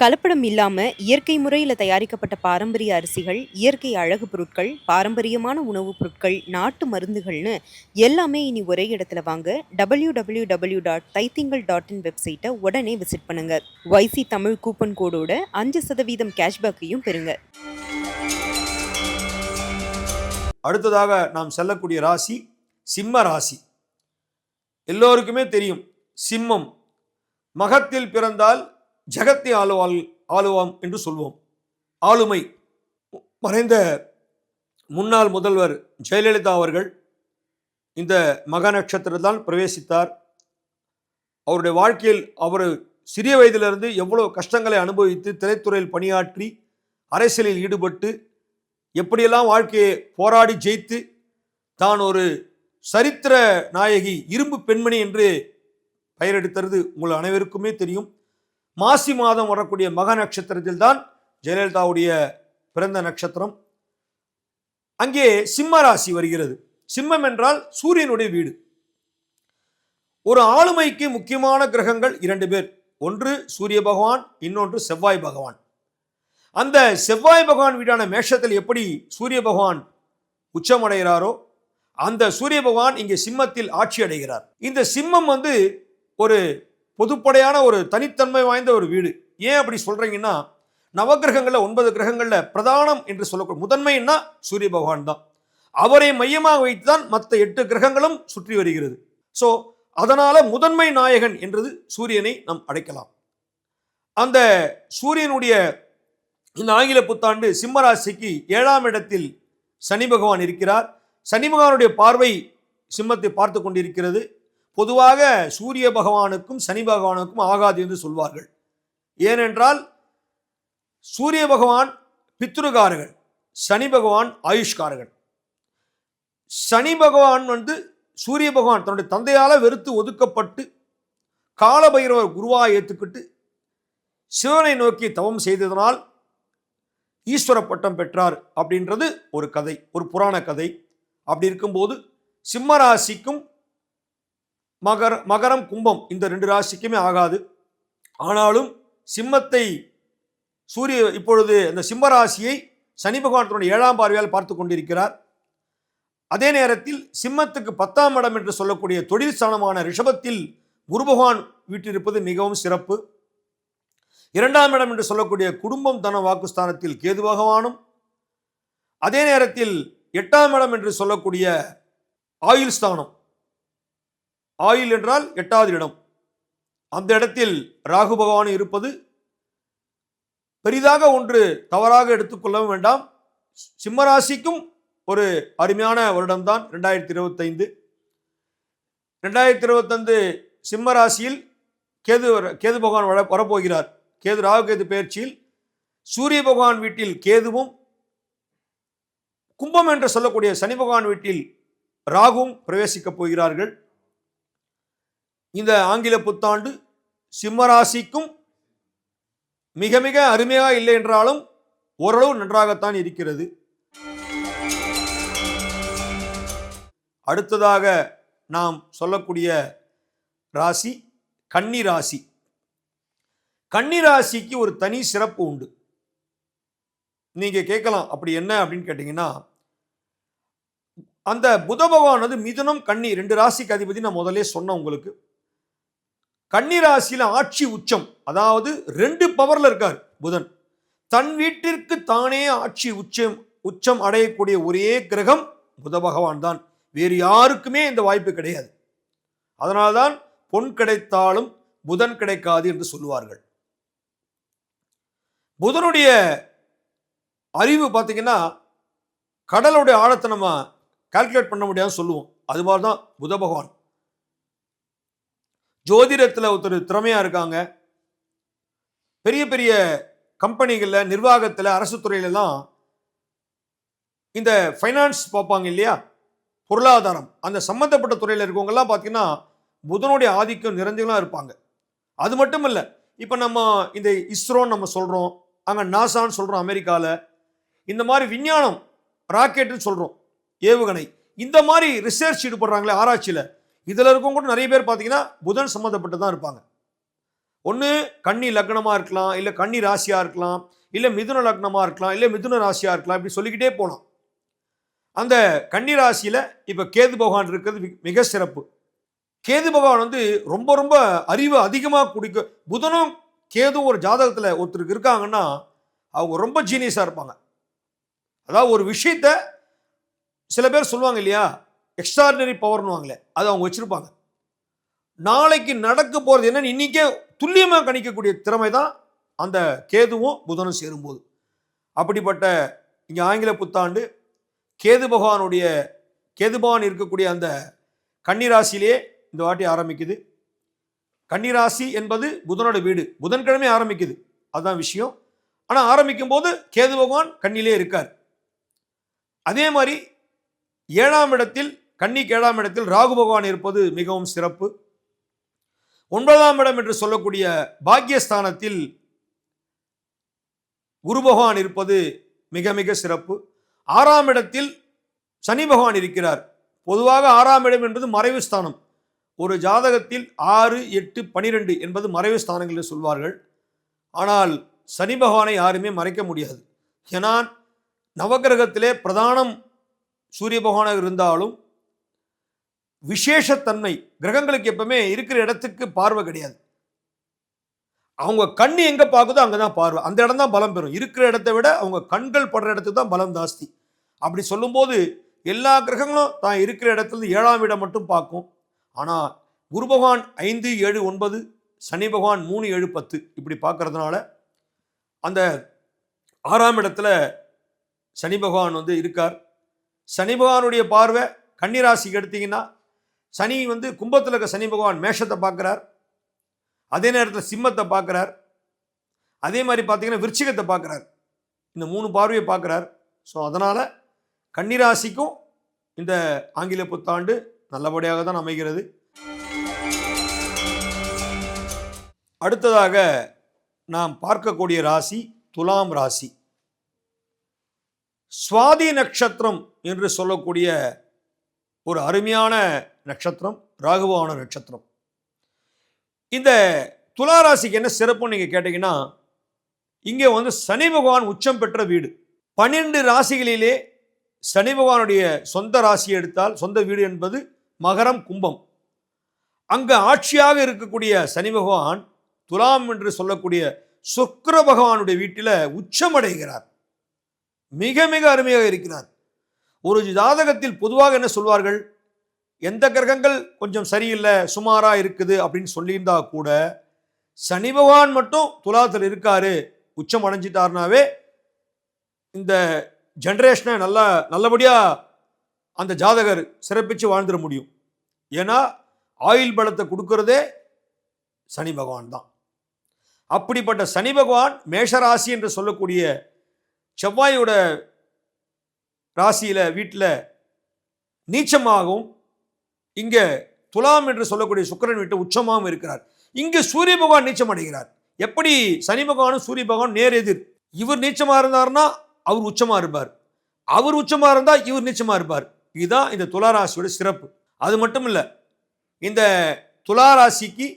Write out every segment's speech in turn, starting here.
கலப்படம் இல்லாமல் இயற்கை முறையில் தயாரிக்கப்பட்ட பாரம்பரிய அரிசிகள் இயற்கை அழகு பொருட்கள் பாரம்பரியமான உணவுப் பொருட்கள் நாட்டு மருந்துகள்னு எல்லாமே இனி ஒரே இடத்துல வாங்க W W W dot Thaithingal dot in வெப்சைட்டை உடனே விசிட் பண்ணுங்க. வைசி தமிழ் கூப்பன் கோடோட அஞ்சு சதவீதம் கேஷ்பேக்கையும் பெறுங்க. அடுத்ததாக நாம் செல்லக்கூடிய ராசி சிம்ம ராசி. எல்லோருக்குமே தெரியும் சிம்மம் மகத்தில் பிறந்தால் ஜகத்தை ஆளுவாள் ஆளுவாம் என்று சொல்வோம். ஆளுமை. மறைந்த முன்னாள் முதல்வர் ஜெயலலிதா அவர்கள் இந்த மக நட்சத்திரத்தால் பிரவேசித்தார். அவருடைய வாழ்க்கையில் அவர் சிறிய வயதிலிருந்து எவ்வளோ கஷ்டங்களை அனுபவித்து திரைத்துறையில் பணியாற்றி அரசியலில் ஈடுபட்டு எப்படியெல்லாம் வாழ்க்கையை போராடி ஜெயித்து தான் ஒரு சரித்திர நாயகி இரும்பு பெண்மணி என்று பெயரெடுத்தது உங்கள் அனைவருக்குமே தெரியும். மாசி மாதம் வரக்கூடிய மக நட்சத்திரத்தில் தான் ஜெயலலிதாவுடைய பிறந்த நட்சத்திரம். அங்கே சிம்ம ராசி வருகிறது. சிம்மம் என்றால் சூரியனுடைய வீடு. ஒரு ஆளுமைக்கு முக்கியமான கிரகங்கள் இரண்டு பேர். ஒன்று சூரிய பகவான் இன்னொன்று செவ்வாய் பகவான். அந்த செவ்வாய் பகவான் வீடான மேஷத்தில் எப்படி சூரிய பகவான் உச்சமடைகிறாரோ அந்த சூரிய பகவான் இங்கே சிம்மத்தில் ஆட்சி அடைகிறார் இந்த சிம்மம் வந்து ஒரு பொதுப்படையான ஒரு தனித்தன்மை வாய்ந்த ஒரு வீடு. ஏன் அப்படி சொல்கிறீங்கன்னா நவகிரகங்களில் ஒன்பது கிரகங்களில் பிரதானம் என்று சொல்லக்கூடிய முதன்மைன்னா சூரிய பகவான் தான். அவரை மையமாக வைத்து தான் மற்ற எட்டு கிரகங்களும் சுற்றி வருகிறது. ஸோ அதனால் முதன்மை நாயகன் என்றது சூரியனை நாம் அடைக்கலாம் அந்த சூரியனுடைய இந்த ஆங்கில புத்தாண்டு சிம்மராசிக்கு ஏழாம் இடத்தில் சனி பகவான் இருக்கிறார். சனி பகவானுடைய பார்வை சிம்மத்தை பார்த்து கொண்டிருக்கிறது. பொதுவாக சூரிய பகவானுக்கும் சனி பகவானுக்கும் ஆகாது என்று சொல்வார்கள். ஏனென்றால் சூரிய பகவான் பித்ருகாரர்கள் சனி பகவான் ஆயுஷ்காரர்கள் சனி பகவான் வந்து சூரிய பகவான் தன்னுடைய தந்தையால் வெறுத்து ஒதுக்கப்பட்டு காலபைரவர் குருவாக ஏற்றுக்கிட்டு சிவனை நோக்கி தவம் செய்ததனால் ஈஸ்வர பட்டம் பெற்றார் அப்படின்றது ஒரு கதை ஒரு புராண கதை. அப்படி இருக்கும்போது சிம்மராசிக்கும் மகர மகரம் கும்பம் இந்த ரெண்டு ராசிக்குமே ஆகாது. ஆனாலும் சிம்மத்தை சூரிய இப்பொழுது அந்த சிம்ம ராசியை சனி பகவானத்தினுடைய ஏழாம் பார்வையால் பார்த்து கொண்டிருக்கிறார். அதே நேரத்தில் சிம்மத்துக்கு பத்தாம் இடம் என்று சொல்லக்கூடிய தொழில் ஸ்தானமான ரிஷபத்தில் குரு பகவான் வீட்டிருப்பது மிகவும் சிறப்பு. இரண்டாம் இடம் என்று சொல்லக்கூடிய குடும்பம் தன வாக்குஸ்தானத்தில் கேது பகவானும் அதே நேரத்தில் எட்டாம் இடம் என்று சொல்லக்கூடிய ஆயுள் ஸ்தானம். ஆயுள் என்றால் எட்டாவது இடம். அந்த இடத்தில் ராகு பகவான் இருப்பது பெரிதாக ஒன்று தவறாக எடுத்துக்கொள்ளவும் வேண்டாம். சிம்மராசிக்கும் ஒரு அருமையான வருடம்தான் ரெண்டாயிரத்தி இருபத்தைந்து. ரெண்டாயிரத்தி இருபத்தைந்து சிம்ம ராசியில் கேது வர- கேது பகவான் வர வரப்போகிறார். கேது ராகு கேது பயிற்சியில் சூரிய பகவான் வீட்டில் கேதுவும் கும்பம் என்று சொல்லக்கூடிய சனி பகவான் வீட்டில் ராகுவும் பிரவேசிக்கப் போகிறார்கள். இந்த ஆங்கில புத்தாண்டு சிம்மராசிக்கும் மிக மிக அருமையாக இல்லை என்றாலும் ஓரளவு நன்றாகத்தான் இருக்கிறது. அடுத்ததாக நாம் சொல்லக்கூடிய ராசி கன்னி ராசி. கன்னி ராசிக்கு ஒரு தனி சிறப்பு உண்டு. நீங்கள் கேட்கலாம் அப்படி என்ன? அப்படின்னு கேட்டிங்கன்னா அந்த புத பகவான் வந்து மிதுனம் கன்னி ரெண்டு ராசிக்கு அதிபதி நான் முதலே சொன்னேன் உங்களுக்கு. கன்னிராசியில் ஆட்சி உச்சம். அதாவது ரெண்டு பவரில் இருக்கார் புதன். தன் வீட்டிற்கு தானே ஆட்சி உச்சம் உச்சம் அடையக்கூடிய ஒரே கிரகம் புத பகவான் தான். வேறு யாருக்குமே இந்த வாய்ப்பு கிடையாது. அதனால்தான் பொன் கிடைத்தாலும் புதன் கிடைக்காது என்று சொல்லுவார்கள். புதனுடைய அறிவு பார்த்தீங்கன்னா கடலுடைய ஆழத்தை நம்ம கால்குலேட் பண்ண முடியாதுன்னு சொல்லுவோம். அது மாதிரி தான் புத பகவான். ஜோதிடத்தில் ஒருத்தர் திறமையாக இருக்காங்க. பெரிய பெரிய கம்பெனிகளில் நிர்வாகத்தில் அரசு துறையிலலாம் இந்த ஃபைனான்ஸ் பார்ப்பாங்க இல்லையா? பொருளாதாரம். அந்த சம்மந்தப்பட்ட துறையில் இருக்கவங்கெல்லாம் பார்த்தீங்கன்னா புதனுடைய ஆதிக்கம் நிறைஞ்சவங்களாம் இருப்பாங்க. அது மட்டும் இல்லை இப்போ நம்ம இந்த இஸ்ரோன்னு நம்ம சொல்கிறோம் அங்கே நாசான்னு சொல்கிறோம் அமெரிக்காவில் இந்த மாதிரி விஞ்ஞானம் ராக்கெட்டுன்னு சொல்கிறோம் ஏவுகணை. இந்த மாதிரி ரிசர்ச் ஈடுபடுறாங்களே ஆராய்ச்சியில். இதில் இருக்கும் கூட நிறைய பேர் பார்த்தீங்கன்னா புதன் சம்மந்தப்பட்டு தான் இருப்பாங்க. ஒன்று கன்னி லக்னமாக இருக்கலாம் இல்லை கன்னி ராசியாக இருக்கலாம் இல்லை மிதுன லக்னமாக இருக்கலாம் இல்லை மிதுன ராசியாக இருக்கலாம் இப்படி சொல்லிக்கிட்டே போகலாம் அந்த கன்னி ராசியில் இப்போ கேது பகவான் இருக்கிறது மிக- மிக சிறப்பு. கேது பகவான் வந்து ரொம்ப ரொம்ப அறிவு அதிகமாக குடிக்க புதனும் கேதும் ஒரு ஜாதகத்தில் ஒருத்தருக்கு இருக்காங்கன்னா அவங்க ரொம்ப ஜீனியஸாக இருப்பாங்க. அதாவது ஒரு விஷயத்த சில பேர் சொல்லுவாங்க இல்லையா? எக்ஸ்ட்ராடினரி பவர்னுவாங்களே அது அவங்க வச்சுருப்பாங்க. நாளைக்கு நடக்க போகிறது என்னன்னு இன்றைக்கே துல்லியமாக கணிக்கக்கூடிய திறமை தான் அந்த கேதுவும் புதனும் சேரும்போது. அப்படிப்பட்ட இங்கே ஆங்கில புத்தாண்டு கேது பகவானுடைய கேது பகவான் இருக்கக்கூடிய அந்த கன்னிராசியிலே இந்த வாட்டி ஆரம்பிக்குது. கன்னிராசி என்பது புதனோட வீடு. புதன்கிழமை ஆரம்பிக்குது. அதுதான் விஷயம். ஆனால் ஆரம்பிக்கும் போது கேது பகவான் கண்ணிலே இருக்கார். அதே மாதிரி ஏழாம் இடத்தில் கன்னிக்கு ஏழாம் இடத்தில் ராகு பகவான் இருப்பது மிகவும் சிறப்பு. ஒன்பதாம் இடம் என்று சொல்லக்கூடிய பாக்கியஸ்தானத்தில் குரு பகவான் இருப்பது மிக மிக சிறப்பு. ஆறாம் இடத்தில் சனி பகவான் இருக்கிறார். பொதுவாக ஆறாம் இடம் என்பது மறைவு ஸ்தானம். ஒரு ஜாதகத்தில் ஆறு எட்டு பனிரெண்டு என்பது மறைவு ஸ்தானங்கள் என்று சொல்வார்கள். ஆனால் சனி பகவானை யாருமே மறைக்க முடியாது. ஏன்னா நவக்கிரகத்திலே பிரதானம் சூரிய பகவானாக இருந்தாலும் விசேஷத்தன்மை. கிரகங்களுக்கு எப்பவுமே இருக்கிற இடத்துக்கு பார்வை கிடையாது. அவங்க கண் எங்க பார்க்குதோ அங்கே தான் பார்வை. அந்த இடம் தான் பலம் பெறும். இருக்கிற இடத்தை விட அவங்க கண்கள் படுற இடத்துக்கு தான் பலம் ஜாஸ்தி. அப்படி சொல்லும்போது எல்லா கிரகங்களும் தான் இருக்கிற இடத்துலேருந்து ஏழாம் இடம் மட்டும் பார்க்கும். ஆனால் குரு பகவான் ஐந்து ஏழு ஒன்பது சனி பகவான் மூணு ஏழு பத்து இப்படி பார்க்கறதுனால அந்த ஆறாம் இடத்துல சனி பகவான் வந்து இருக்கார். சனி பகவானுடைய பார்வை கன்னிராசிக்கு எடுத்தீங்கன்னா சனி வந்து கும்பத்தில் இருக்க சனி பகவான் மேஷத்தை பார்க்குறார். அதே நேரத்தில் சிம்மத்தை பார்க்குறார். அதே மாதிரி பார்த்தீங்கன்னா விருச்சிகத்தை பார்க்குறார். இந்த மூணு பார்வையை பார்க்குறார். ஸோ அதனால் கன்னிராசிக்கும் இந்த ஆங்கில புத்தாண்டு நல்லபடியாக தான் அமைகிறது. அடுத்ததாக நாம் பார்க்கக்கூடிய ராசி துலாம் ராசி. சுவாதி நட்சத்திரம் என்று சொல்லக்கூடிய ஒரு அருமையான நட்சத்திரம் ராகுவான நட்சத்திரம். இந்த துலா ராசிக்கு என்ன சிறப்புன்னு நீங்கள் கேட்டிங்கன்னா இங்கே வந்து சனி பகவான் உச்சம் பெற்ற வீடு. பன்னிரண்டு ராசிகளிலே சனி பகவானுடைய சொந்த ராசியை எடுத்தால் சொந்த வீடு என்பது மகரம் கும்பம். அங்கு ஆட்சியாக இருக்கக்கூடிய சனி பகவான் துலாம் என்று சொல்லக்கூடிய சுக்கர பகவானுடைய வீட்டில் உச்சமடைகிறார் மிக மிக அருமையாக இருக்கிறார். ஒரு ஜாதகத்தில் பொதுவாக என்ன சொல்வார்கள்? எந்த கிரகங்கள் கொஞ்சம் சரியில்லை சுமாராக இருக்குது அப்படின்னு சொல்லியிருந்தா கூட சனி பகவான் மட்டும் துலாத்தில் இருக்காரு உச்சம் அடைஞ்சிட்டாருனாவே இந்த ஜென்ரேஷனை நல்லா நல்லபடியாக அந்த ஜாதகர் சிறப்பித்து வாழ்ந்துட முடியும். ஏன்னா ஆயுள் பலத்தை கொடுக்கறதே சனி பகவான் தான். அப்படிப்பட்ட சனி பகவான் மேஷராசி என்று சொல்லக்கூடிய செவ்வாயோட ராசியில் வீட்டில் நீச்சமாகவும் இங்கே துலாம் என்று சொல்லக்கூடிய சுக்கிரன் வீட்டு உச்சமாகவும் இருக்கிறார். இங்கு சூரிய பகவான் நீச்சம் அடைகிறார் எப்படி? சனி பகவானும் சூரிய பகவான் நேர் எதிர். இவர் நீச்சமாக இருந்தார்னா அவர் உச்சமாக இருப்பார். அவர் உச்சமாக இருந்தால் இவர் நீச்சமாக இருப்பார். இதுதான் இந்த துலா ராசியோட சிறப்பு. அது மட்டும் இல்லை இந்த துலா ராசிக்கு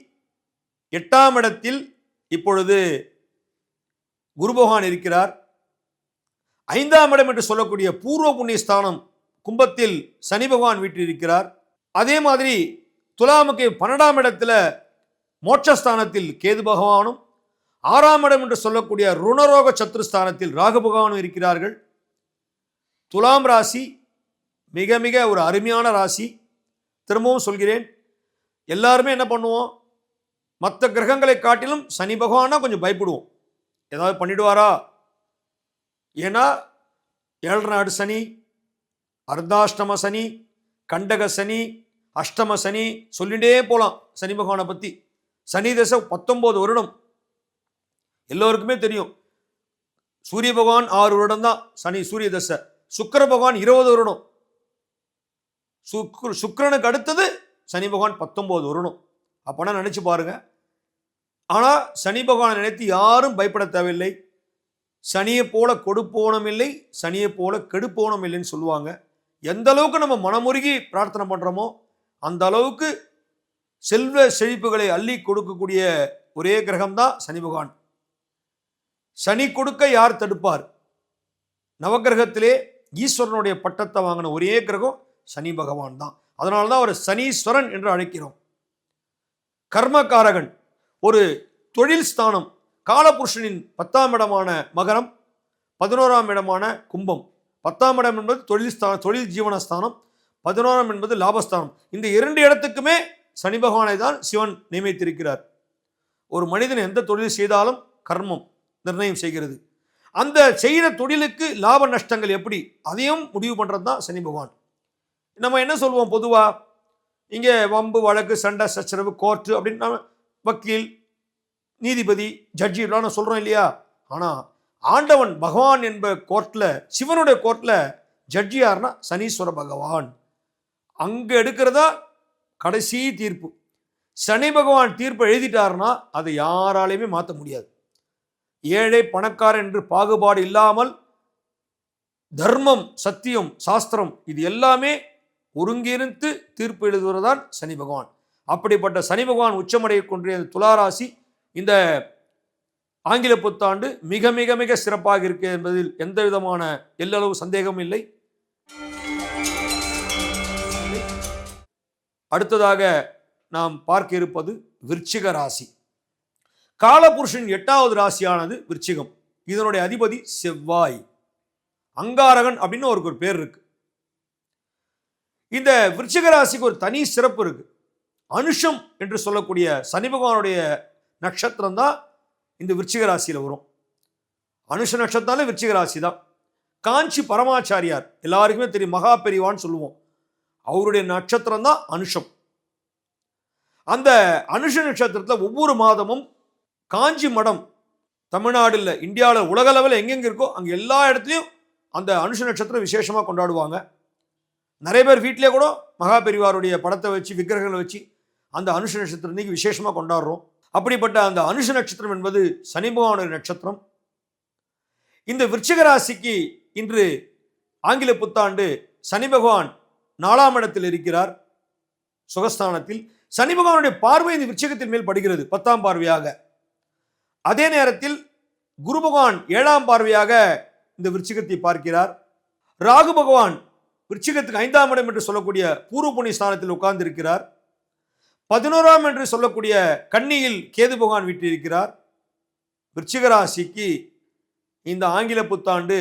எட்டாம் இடத்தில் இப்பொழுது குரு பகவான் இருக்கிறார். ஐந்தாம் இடம் என்று சொல்லக்கூடிய பூர்வ புண்ணிய ஸ்தானம் கும்பத்தில் சனி பகவான் வீட்டில் இருக்கிறார் அதே மாதிரி துலாமுக்கு பன்னெண்டாம் இடத்துல மோட்சஸ்தானத்தில் கேது பகவானும் ஆறாம் இடம் என்று சொல்லக்கூடிய ருணரோக சத்துருஸ்தானத்தில் ராகு பகவானும் இருக்கிறார்கள். துலாம் ராசி மிக மிக ஒரு அருமையான ராசி. திரும்பவும் சொல்கிறேன் எல்லாருமே என்ன பண்ணுவோம்? மற்ற கிரகங்களை காட்டிலும் சனி பகவானா கொஞ்சம் பயப்படுவோம். ஏதாவது பண்ணிடுவாரா? ஏன்னா ஏழரை நாடு சனி அர்த்தாஷ்டம சனி கண்டக சனி அஷ்டம சனி சொல்லிட்டே போகலாம் சனி பகவானை பற்றி சனி தசை பத்தொம்போது வருடம். எல்லோருக்குமே தெரியும். சூரிய பகவான் ஆறு வருடம் தான் சனி சூரிய தசை. சுக்கர பகவான் இருபது வருடம். சுக்ர சுக்கரனுக்கு அடுத்தது சனி பகவான் பத்தொம்போது வருடம். அப்போனா நினச்சி பாருங்க. ஆனால் சனி பகவானை நினைத்து யாரும் பயப்பட தேவையில்லை. சனியை போல கொடுப்போனம் இல்லை சனியை போல கெடுப்போனம் இல்லைன்னு சொல்லுவாங்க. எந்த அளவுக்கு நம்ம மனமுருகி பிரார்த்தனை பண்ணுறோமோ அந்த அளவுக்கு செல்வ செழிப்புகளை அள்ளி கொடுக்கக்கூடிய ஒரே கிரகம்தான் சனி பகவான். சனி கொடுக்க யார் தடுப்பார்? நவகிரகத்திலே ஈஸ்வரனுடைய பட்டத்தை வாங்கின ஒரே கிரகம் சனி பகவான் தான். அதனால தான் அவர் சனீஸ்வரன் என்று அழைக்கிறோம். கர்மகாரகன் ஒரு தொழில் ஸ்தானம் காலபுருஷனின் பத்தாம் இடமான மகரம் பதினோராம் இடமான கும்பம். பத்தாம் இடம் என்பது தொழில் ஸ்தானம் தொழில் ஜீவனஸ்தானம் பதினோராம் என்பது லாபஸ்தானம். இந்த இரண்டு இடத்துக்குமே சனி பகவானை தான் சிவன் நியமித்திருக்கிறார். ஒரு மனிதன் எந்த தொழில் செய்தாலும் கர்மம் நிர்ணயம் செய்கிறது. அந்த செய்கிற தொழிலுக்கு லாப நஷ்டங்கள் எப்படி? அதையும் முடிவு பண்ணுறது தான் சனி பகவான். நம்ம என்ன சொல்லுவோம் பொதுவாக இங்கே வம்பு வழக்கு சண்டை சச்சரவு கோர்ட்டு அப்படின்னு வக்கீல் நீதிபதி ஜட்ஜி இப்படிலாம் நான் சொல்கிறோம் இல்லையா? ஆனால் ஆண்டவன் பகவான் என்ப கோர்ட்டில் சிவனுடைய கோர்ட்டில் ஜட்ஜி யாருன்னா சனீஸ்வர பகவான். அங்கே எடுக்கிறதா கடைசி தீர்ப்பு. சனி பகவான் தீர்ப்பு எழுதிட்டாருன்னா அதை யாராலையுமே மாற்ற முடியாது. ஏழை பணக்காரன் என்று பாகுபாடு இல்லாமல் தர்மம் சத்தியம் சாஸ்திரம் இது எல்லாமே ஒருங்கிருந்து தீர்ப்பு எழுதுவதுதான் சனி பகவான். அப்படிப்பட்ட சனி பகவான் உச்சமடைய கொண்டிய துளாராசி இந்த ஆங்கில புத்தாண்டு மிக மிக மிக சிறப்பாக இருக்கு என்பதில் எந்த விதமான எல்லளவு சந்தேகம் இல்லை. அடுத்ததாக நாம் பார்க்க இருப்பது விருச்சிக ராசி. காலபுருஷன் எட்டாவது ராசியானது விருச்சிகம். இதனுடைய அதிபதி செவ்வாய். அங்காரகன் அப்படின்னு அவருக்கு ஒரு பேர் இருக்கு. இந்த விருச்சிக ராசிக்கு ஒரு தனி சிறப்பு இருக்கு. அனுஷம் என்று சொல்லக்கூடிய சனி பகவானுடைய நட்சத்திரம் தான் இந்த விருச்சிக ராசியில் வரும். அனுஷ நட்சத்திரத்தாலே விருச்சிக ராசி தான் காஞ்சி பரமாச்சாரியார் எல்லாருக்குமே தெரியும் மகா பெரிவான்னு சொல்லுவோம். அவருடைய நட்சத்திரம் தான் அனுஷம். அந்த அனுஷ நட்சத்திரத்தில் ஒவ்வொரு மாதமும் காஞ்சி மடம் தமிழ்நாடுல இந்தியாவில் உலக அளவில் எங்கெங்கே இருக்கோ அங்கே எல்லா இடத்துலையும் அந்த அனுஷ நட்சத்திரம் விசேஷமாக கொண்டாடுவாங்க. நிறைய பேர் வீட்டிலே கூட மகா பெரிவாருடைய படத்தை வச்சு விக்கிரகங்களை வச்சு அந்த அனுஷ நட்சத்திரம் இன்றைக்கி விசேஷமாக கொண்டாடுறோம். அப்படிப்பட்ட அந்த அனுஷ நட்சத்திரம் என்பது சனி பகவானுடைய நட்சத்திரம். இந்த விருச்சிக ராசிக்கு இன்று ஆங்கில புத்தாண்டு சனி பகவான் நாலாம் இடத்தில் இருக்கிறார். சுகஸ்தானத்தில் சனி பகவானுடைய பார்வை இந்த விருச்சிகத்தின் மேல் படுகிறது பத்தாம் பார்வையாக. அதே நேரத்தில் குரு பகவான் ஏழாம் பார்வையாக இந்த விருச்சிகத்தை பார்க்கிறார். ராகு பகவான் விருச்சிகத்துக்கு ஐந்தாம் இடம் என்று சொல்லக்கூடிய பூர்வ புண்ணிய ஸ்தானத்தில் உட்கார்ந்திருக்கிறார். பதினோராம் என்று சொல்லக்கூடிய கன்னியில் கேது பகவான் விட்டிருக்கிறார். விருச்சிகராசிக்கு இந்த ஆங்கில புத்தாண்டு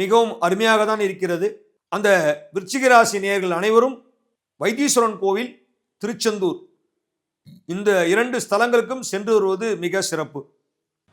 மிகவும் அருமையாக தான் இருக்கிறது. அந்த விருச்சிகராசி நேயர்கள் அனைவரும் வைத்தீஸ்வரன் கோவில் திருச்செந்தூர் இந்த இரண்டு ஸ்தலங்களுக்கும் சென்று வருவது மிக சிறப்பு.